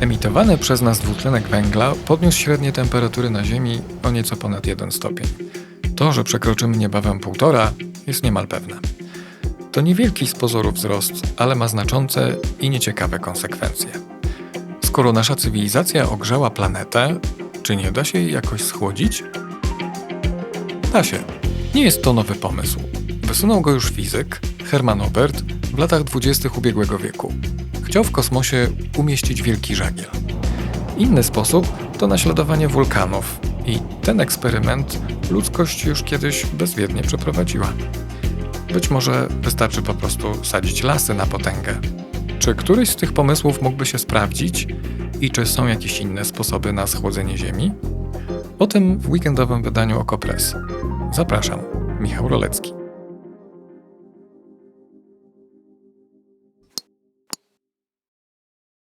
Emitowany przez nas dwutlenek węgla podniósł średnie temperatury na Ziemi o nieco ponad 1 stopień. To, że przekroczymy niebawem półtora, jest niemal pewne. To niewielki z pozoru wzrost, ale ma znaczące i nieciekawe konsekwencje. Skoro nasza cywilizacja ogrzała planetę, czy nie da się jej jakoś schłodzić? Da się. Nie jest to nowy pomysł. Wysunął go już fizyk Hermann Oberth w latach 20. ubiegłego wieku. Chciał w kosmosie umieścić wielki żagiel. Inny sposób to naśladowanie wulkanów i ten eksperyment ludzkość już kiedyś bezwiednie przeprowadziła. Być może wystarczy po prostu sadzić lasy na potęgę. Czy któryś z tych pomysłów mógłby się sprawdzić i czy są jakieś inne sposoby na schłodzenie Ziemi? O tym w weekendowym wydaniu Okopres. Zapraszam, Michał Rolecki.